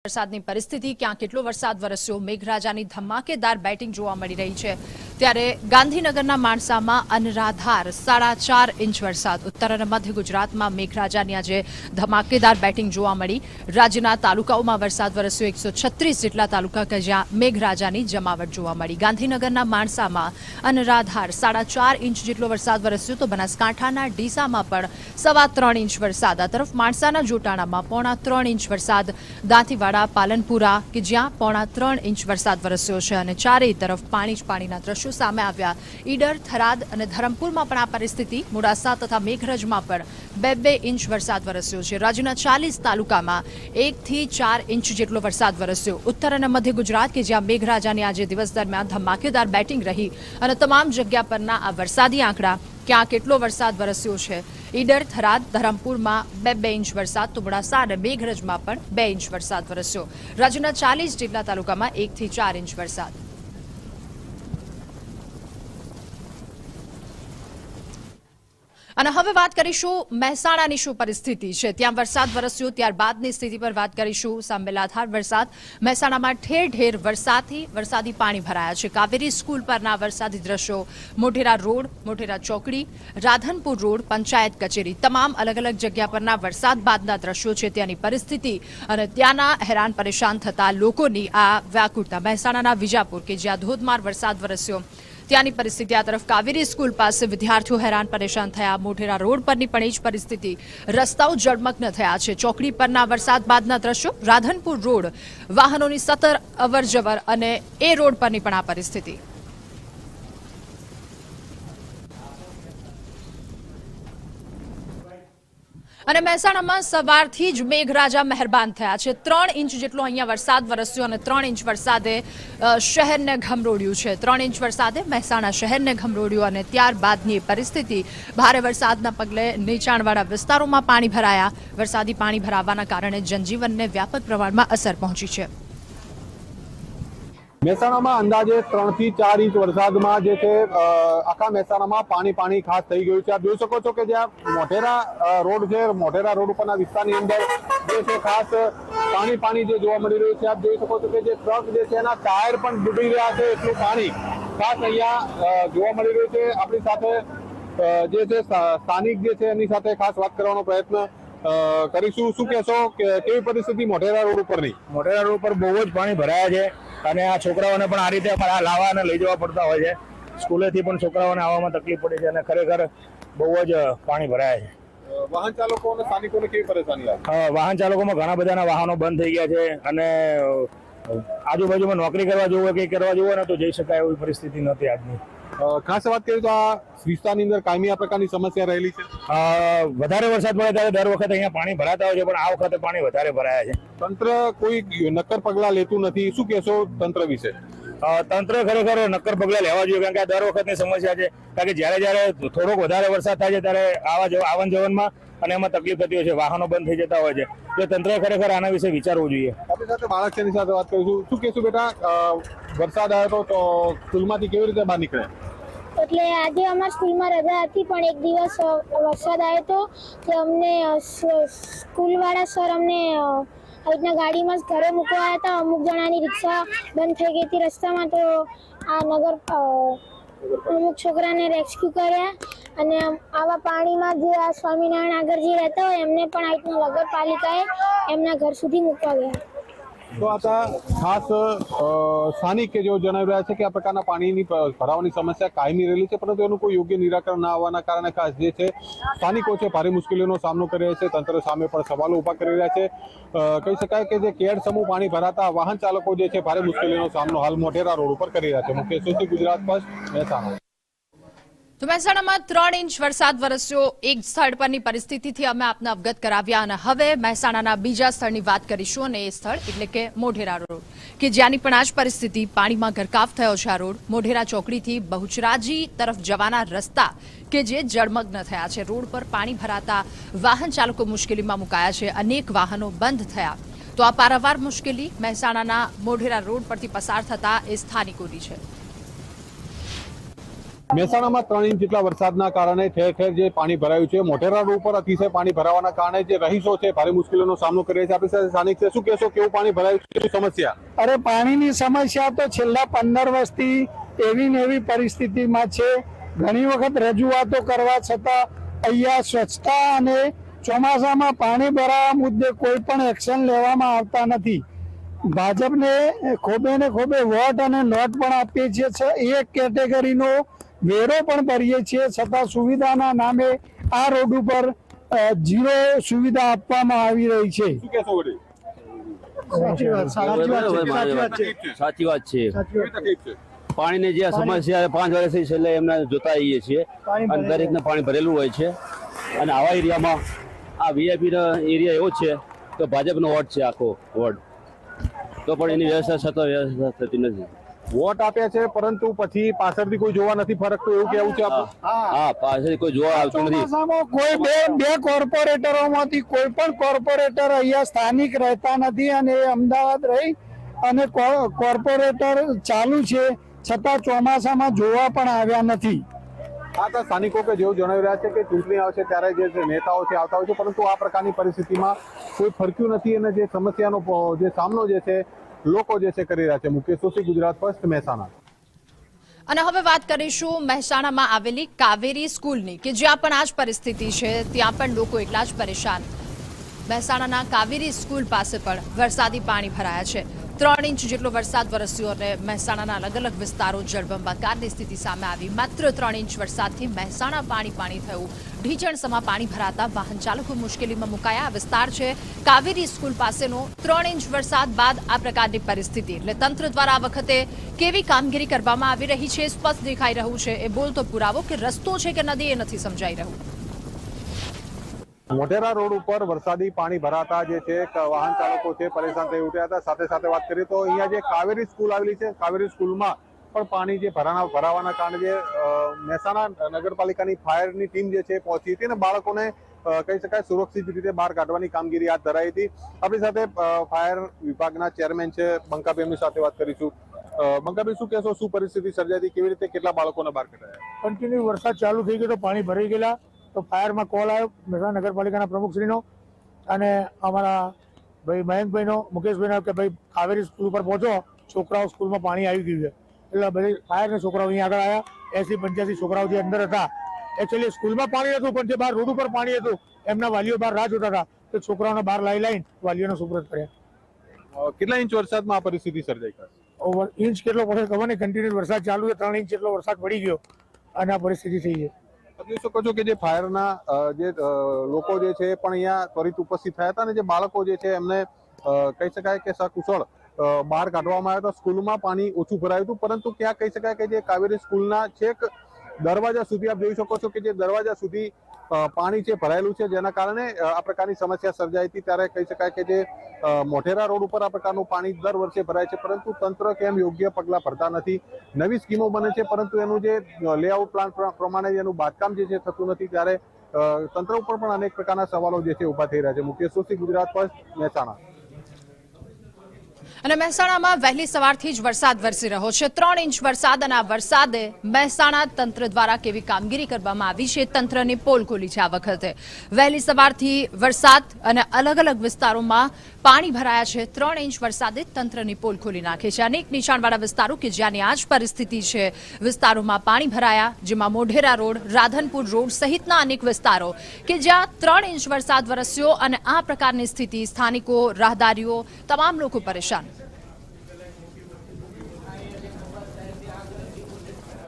વરસાદની પરિસ્થિતિ ક્યાં કેટલો વરસાદ વરસ્યો મેઘરાજાની ધમાકેદાર બેટિંગ જોવા મળી રહી છે. ત્યારે ગાંધીનગરના માણસામાં અનરાધાર સાડા ચાર ઇંચ વરસાદ. ઉત્તર અને મધ્ય ગુજરાતમાં મેઘરાજાની આજે ધમાકેદાર બેટિંગ જોવા મળી. રાજ્યના તાલુકાઓમાં વરસાદ વરસ્યો એકસો છત્રીસ જેટલા તાલુકા કે જ્યાં મેઘરાજાની જમાવટ જોવા મળી. ગાંધીનગરના માણસામાં અનરાધાર સાડા ચાર ઇંચ જેટલો વરસાદ વરસ્યો તો બનાસકાંઠાના ડીસામાં પણ સવા ત્રણ ઇંચ વરસાદ. આ તરફ માણસાના જોટાણામાં પોણા ત્રણ ઇંચ વરસાદ. દાંતીવાડા, પાલનપુરા કે જ્યાં પોણા ત્રણ ઇંચ વરસાદ વરસ્યો છે અને ચારેય તરફ પાણી જ પાણીના દ્રશ્યો સામે આવ્યા. ઈડર, થરાદ અને ધરમપુરમાં પણ આ પરિસ્થિતિ મોડાસા તથા મેઘરજમાં પણ બે બે ઇંચ વરસાદ વરસ્યો છે. રાજ્યના ચાલીસ તાલુકામાં એકથી ચાર ઇંચ જેટલો વરસાદ વરસ્યો. ઉત્તર અને મધ્ય ગુજરાત કે જ્યાં મેઘરાજાની આજે દિવસ દરમિયાન ધમાકેદાર બેટિંગ રહી અને તમામ જગ્યા પરના આ વરસાદી આંકડા ક્યાં કેટલો વરસાદ વરસ્યો છે. ઈડર, થરાદ, ધરમપુરમાં બે બે ઇંચ વરસાદ તો મોડાસા અને મેઘરજમાં પણ બે ઇંચ વરસાદ વરસ્યો. રાજ્યના ચાલીસ જેટલા તાલુકામાં એકથી ચાર ઇંચ વરસાદ. અને હવે વાત કરીશું મહેસાણાની શું પરિસ્થિતિ છે? ત્યાં વરસાદ વરસ્યો, ત્યારબાદની સ્થિતિ પર વાત કરીશું. સાંબેલાધાર વરસાદ. મહેસાણામાં ઠેર ઠેર વરસાદથી વરસાદી પાણી ભરાયા છે. કાવેરી સ્કૂલ પરના વરસાદી દ્રશ્યો. મોઢેરા રોડ, મોઢેરા ચોકડી, રાધનપુર રોડ, પંચાયત કચેરી તમામ અલગ અલગ જગ્યા પરના વરસાદ બાદના દ્રશ્યો છે ત્યાંની પરિસ્થિતિ. અને ત્યાંના હેરાન પરેશાન થતા લોકોની આ વ્યાકુળતા. મહેસાણાના વિજાપુર કે જ્યાં ધોધમાર વરસાદ વરસ્યો ત્યાંની પરિસ્થિતિ આ તરફ કાવેરી સ્કૂલ પાસે વિદ્યાર્થીઓ હેરાન પરેશાન થયા. મોઢેરા રોડ પરની પણ એ જ પરિસ્થિતિ. રસ્તાઓ જળમગ્ન થયા છે. ચોકડી પરના વરસાદ બાદના દ્રશ્યો. રાધનપુર રોડ વાહનોની સતત અવરજવર અને એ રોડ પરની પણ આ પરિસ્થિતિ. અને મહેસાણામાં સવારથી જ મેઘરાજા મહેરબાન થયા છે. ત્રણ ઇંચ જેટલો અહીંયા વરસાદ વરસ્યો અને ત્રણ ઇંચ વરસાદે શહેરને ઘમરોડ્યું છે. ત્રણ ઇંચ વરસાદે મહેસાણા શહેરને ઘમરોડ્યું અને ત્યારબાદની પરિસ્થિતિ ભારે વરસાદના પગલે નીચાણવાળા વિસ્તારોમાં પાણી ભરાયા. વરસાદી પાણી ભરાવાના કારણે જનજીવનને વ્યાપક પ્રમાણમાં અસર પહોંચી છે. મહેસાણામાં અંદાજે ત્રણથી ચાર ઇંચ વરસાદમાં જે છે આખા મહેસાણામાં પાણી પાણી ખાસ થઈ ગયું છે. આપ જોઈ શકો છો કે જ્યાં મોઢેરા અ, રોડ છે મોઢેરા રોડ ઉપરના વિસ્તારની અંદર જે છે ખાસ પાણી પાણી જે જોવા મળી રહ્યું છે. આપ જોઈ શકો છો કે જે ટ્રક જે છે એના ટાયર પણ ડૂબી રહ્યા છે એટલું પાણી ખાસ અહીંયા જોવા મળી રહ્યું છે. આપણી સાથે જે છે સ્થા- સ્થાનિક જે છે એની સાથે ખાસ વાત કરવાનો પ્રયત્ન કરીશું. શું કહેશો કે કેવી પરિસ્થિતિ મોઢેરા રોડ ઉપરની? મોઢેરા રોડ ઉપર બહુ જ પાણી ભરાયા છે અને આ છોકરાઓને પણ આ રીતે આ લાવવા અને લઈ જવા પડતા હોય છે. સ્કૂલેથી પણ છોકરાઓને આવવામાં તકલીફ પડે છે અને ખરેખર બહુ જ પાણી ભરાયા છે. વાહન ચાલકો અને સ્થાનિકોને કેવી પરેશાની લાગે? અ, વાહન ચાલકોમાં ઘણા બધાના વાહનો બંધ થઈ ગયા છે અને આજુબાજુમાં નોકરી કરવા જવું હોય કે કરવા જવું ને તો જઈ શકાય એવી પરિસ્થિતિ નથી આજની. ખાસ વાત કરીએ તો આ વિસ્તારની અંદર કાયમી આ પ્રકારની સમસ્યા રહેલી છે. વધારે વરસાદ પડે ત્યારે દર વખતે અહીંયા પાણી ભરાતા હોય છે પણ આ વખતે પાણી વધારે ભરાયા છે. તંત્ર કોઈ નક્કર પગલાં લેતું નથી. શું કહેશો તંત્ર વિશે? તંત્ર ખરેખર નક્કર પગલાં લેવા જોઈએ કારણ કે આ દર વખતની સમસ્યા છે. કારણ કે જ્યારે જ્યારે થોડોક વધારે વરસાદ થાય છે ત્યારે આવા આવન જવનમાં અને એમાં તકલીફ થતી હોય છે વાહનો બંધ થઈ જતા હોય છે. તો તંત્રએ ખરેખર આના વિશે વિચારવું જોઈએ. આપણી સાથે બાળક છે સાથે વાત કરીશું. શું કહેશું બેટા? વરસાદ આવ્યો તો તો સ્કૂલમાંથી કેવી રીતે બહાર નીકળે? એટલે આજે અમારી સ્કૂલમાં રજા હતી, પણ એક દિવસ વરસાદ આવ્યો હતો તો અમને સ્કૂલવાળા સર અમને આવી રીતના ગાડીમાં ઘરે મૂકવા હતા. અમુક જણાની રિક્ષા બંધ થઈ ગઈ હતી રસ્તામાં, તો આ નગર અમુક છોકરાને રેસ્ક્યુ કર્યા. અને આવા પાણીમાં જે આ સ્વામિનારાયણ આગળ જે રહેતા હોય, એમને પણ આ રીતના નગરપાલિકાએ એમના ઘર સુધી મૂકવા ગયા. તો આ ખાસ સ્થાનિક કે જેઓ જણાવી રહ્યા છે કે આ પ્રકારના પાણીની ભરાવાની સમસ્યા કાયમી રહેલી છે, પરંતુ એનું કોઈ યોગ્ય નિરાકરણ ના આવવાના કારણે ખાસ જે છે, સ્થાનિકો છે ભારે મુશ્કેલીઓનો સામનો કરી રહ્યા છે, તંત્ર સામે પણ સવાલો ઊભા કરી રહ્યા છે. કહી શકાય કે જે કેડ સમૂહ પાણી ભરાતા વાહન ચાલકો જે છે, ભારે મુશ્કેલીઓનો સામનો હાલ મોઢેરા રોડ ઉપર કરી રહ્યા છે. મુકેશ જોશી, ગુજરાત ફર્સ્ટ મહેસાણા. તો મહેસાણામાં ત્રણ ઇંચ વરસાદ વરસ્યો. એક સ્થળ પરની પરિસ્થિતિથી અમે આપને અવગત કરાવ્યા અને હવે મહેસાણાના બીજા સ્થળની વાત કરીશું અને એ સ્થળ એટલે કે મોઢેરા રોડ, કે જ્યાંની પણ આ જ પરિસ્થિતિ પાણીમાં ગરકાવ થયો છે આ રોડ. મોઢેરા ચોકડીથી બહુચરાજી તરફ જવાના રસ્તા કે જે જળમગ્ન થયા છે. રોડ પર પાણી ભરાતા વાહન ચાલકો મુશ્કેલીમાં મુકાયા છે. અનેક વાહનો બંધ થયા. તો આ પારાવાર મુશ્કેલી મહેસાણાના મોઢેરા રોડ પરથી પસાર થતા એ સ્થાનિકોની છે. મહેસાણામાં ત્રણ ઇંચ જેટલા વરસાદના કારણે ઠેર ઠેર જે પાણી ભરાયું છે, મોટેરા રોડ ઉપર અતિશય પાણી ભરાવાના કારણે જે રહીશો છે, ભારે મુશ્કેલીનો સામનો કરી રહ્યા છે. આપણી સાથે સ્થાનિક છે. શું કહેશો, કેવું પાણી ભરાયું છે? શું સમસ્યા? અરે, પાણીની સમસ્યા તો છેલ્લા પંદર વર્ષથી એવી ને એવી પરિસ્થિતિમાં છે. ઘણી વખત રજૂઆતો કરવા છતાં અહીંયા સ્વચ્છતા અને ચોમાસામાં પાણી ભરાવા મુદ્દે કોઈ પણ એક્શન લેવામાં આવતા નથી. ભાજપને ખોબે ને ખોબે વોટ અને નોટ પણ આપીએ છીએ. એક કેટેગરીનો વેરો પણ ભરીએ છીએ છતાં સુવિધાના નામે આ રોડ ઉપર ઝીરો સુવિધા આપવામાં આવી રહી છે. શું કહેશો વડી સાચી વાત છે સાચી વાત. છે. સાચી વાત છે. કેવી તકલીફ છે. પાણીની જે સમસ્યા પાંચ વર્ષથી છેલ્લે એમને જોતા આવીએ છીએ. પાણી અને દરેકને પાણી ભરેલું હોય છે. અને આવા એરિયામાં આ વીઆઈપી એરિયા એવો જ છે તો ભાજપનો વોર્ડ છે આખો વોર્ડ. તો પણ એની વ્યવસ્થા છતાં વ્યવસ્થા થતી નથી. વોટ આપ્યા છે પરંતુ પછી પાછળથી કોઈ જોવા નથી ફરકતું એવું કેવું છે હા. પાછળથી કોઈ જોવા આવતું નથી. કોઈ બે બે કોર્પોરેટરોમાંથી કોઈ પણ કોર્પોરેટર અહીંયા સ્થાનિક રહેતા નથી અને એ અમદાવાદ રહી અને કોર્પોરેટર ચાલુ છે છતાં ચોમાસામાં જોવા પણ આવ્યા નથી. આ તો સ્થાનિકો કે જેવું જણાવી રહ્યા છે કે ચૂંટણી આવશે ત્યારે જે છે નેતાઓ છે આવતા હોય છે પરંતુ આ પ્રકારની પરિસ્થિતિમાં કોઈ ફરક્યું નથી અને જે સમસ્યાનો જે સામનો જે છે લોકો જે છે કરી રહ્યા છે. મુકેશ જોશી, ગુજરાત ફર્સ્ટ, મહેસાણા. અને હવે વાત કરીશું મહેસાણામાં આવેલી કાવેરી સ્કૂલની, કે જ્યાં પણ આ જ પરિસ્થિતિ છે, ત્યાં પણ લોકો એટલા જ પરેશાન. મહેસાણાના કાવેરી સ્કૂલ પાસે પણ વરસાદી પાણી ભરાયા છે. ત્રણ ઇંચ જેટલો વરસાદ વરસ્યો અને મહેસાણાના અલગ અલગ વિસ્તારો જળબંબાકારની સ્થિતિ સામે આવી. માત્ર ત્રણ ઇંચ વરસાદથી મહેસાણા પાણી પાણી થયું. ઢીચણસમાં પાણી ભરાતા વાહન ચાલકો મુશ્કેલીમાં મુકાયા. આ વિસ્તાર છે કાવેરી સ્કૂલ પાસેનો ત્રણ ઇંચ વરસાદ બાદ આ પ્રકારની પરિસ્થિતિ. એટલે તંત્ર દ્વારા આ વખતે કેવી કામગીરી કરવામાં આવી રહી છે, સ્પષ્ટ દેખાઈ રહ્યું છે. એ બોલતો પુરાવો કે રસ્તો છે કે નદી એ નથી સમજાઈ રહ્યું. મોઢેરા રોડ ઉપર વરસાદી પાણી ભરાતા જે છે વાહન ચાલકો છે, પરેશાન થઈ ઉઠ્યા હતા. સાથે સાથે વાત કરીએ તો અહીંયા જે કાવેરી સ્કૂલ આવેલી છે, કાવેરી સ્કૂલમાં પણ પાણી જે ભરાના ભરાવાના કારણે જે મહેસાણા નગરપાલિકાની ફાયરની ટીમ જે છે પહોંચી હતી અને બાળકોને કહી શકાય સુરક્ષિત રીતે બહાર કાઢવાની કામગીરી હાથ ધરાઈ હતી. આપણી સાથે ફાયર વિભાગના ચેરમેન છે બંકાબેનની સાથે વાત કરીશું. બંકાબેન, શું કહેશો? શું પરિસ્થિતિ સર્જાઈ હતી? કેવી રીતે કેટલા બાળકોને બહાર કાઢાયા? કન્ટિન્યુ વરસાદ ચાલુ થઈ ગયો તો પાણી ભરાઈ ગયેલા. તો ફાયરમાં કોલ આવ્યો મહેસાણા નગરપાલિકાના પ્રમુખશ્રીનો અને અમારા ભાઈ મયંકભાઈનો, મુકેશભાઈનો કે ભાઈ કાવેરી સ્કૂલ ઉપર પહોંચો, છોકરાઓ સ્કૂલમાં પાણી આવી ગયું છે. એટલે બધી ફાયરના છોકરાઓ અહીંયા આગળ આવ્યા એસી પંચ્યાસી છોકરાઓ જે અંદર હતા એકચ્યુઅલી સ્કૂલમાં પાણી હતું પણ જે બહાર રોડ ઉપર પાણી હતું એમના વાલીઓ બહાર રાહ જોતા હતા. તો છોકરાઓને બહાર લાવી લાવીને વાલીઓને સુપ્રત કર્યા. કેટલા ઇંચ વરસાદમાં આ પરિસ્થિતિ સર્જાઈ ખાસ? ઓવર ઇંચ કેટલો પડે ખબર નહીં કન્ટિન્યુ વરસાદ ચાલુ છે ત્રણ ઇંચ જેટલો વરસાદ પડી ગયો. અને આ પરિસ્થિતિ થઈ છે જોઈ શકો છો કે જે ફાયરના જે લોકો જે છે પણ અહીંયા ત્વરિત ઉપસ્થિત થયા હતા ને જે બાળકો જે છે એમને કહી શકાય કે સકુશળ બહાર કાઢવામાં આવ્યા હતા. સ્કૂલમાં પાણી ઓછું ભરાયું હતું, પરંતુ ક્યાં કહી શકાય કે જે કાવેરી સ્કૂલના છેક દરવાજા સુધી આપ જોઈ શકો છો કે જે દરવાજા સુધી પાણી છે ભરાયેલું છે જેના કારણે આ પ્રકારની સમસ્યા સર્જાઈ હતી. ત્યારે કહી શકાય કે જે મોઢેરા રોડ ઉપર આ પ્રકારનું પાણી દર વર્ષે ભરાય છે, પરંતુ તંત્ર કેમ યોગ્ય પગલાં ભરતા નથી? નવી સ્કીમો બને છે, પરંતુ એનું જે લેઆઉટ પ્લાન પ્ર- પ્રમાણે એનું બાંધકામ જે છે થતું નથી. ત્યારે તંત્ર ઉપર પણ અનેક પ્રકારના સવાલો જે છે ઊભા થઈ રહ્યા છે. મુકેશ સોશી ગુજરાત પર મહેસાણા. અને મહેસાણામાં વહેલી સવારથી જ વરસાદ વરસી રહ્યો છે. ત્રણ ઇંચ વરસાદ અને આ વરસાદે મહેસાણા તંત્ર દ્વારા કેવી કામગીરી કરવામાં આવી છે તંત્રની પોલ ખોલી છે આ વખતે. વહેલી સવારથી વરસાદ અને અલગ અલગ વિસ્તારોમાં પાણી ભરાયા છે. ત્રણ ઇંચ વરસાદે તંત્રની પોલ ખોલી નાખી છે. અનેક નીચાણવાળા વિસ્તારો કે જ્યાંની આજ પરિસ્થિતિ છે, વિસ્તારોમાં પાણી ભરાયા, જેમાં મોઢેરા રોડ, રાધનપુર રોડ સહિતના અનેક વિસ્તારો કે જ્યાં ત્રણ ઇંચ વરસાદ વરસ્યો અને આ પ્રકારની સ્થિતિ સ્થાનિકો, રાહદારીઓ, તમામ લોકો પરેશાન.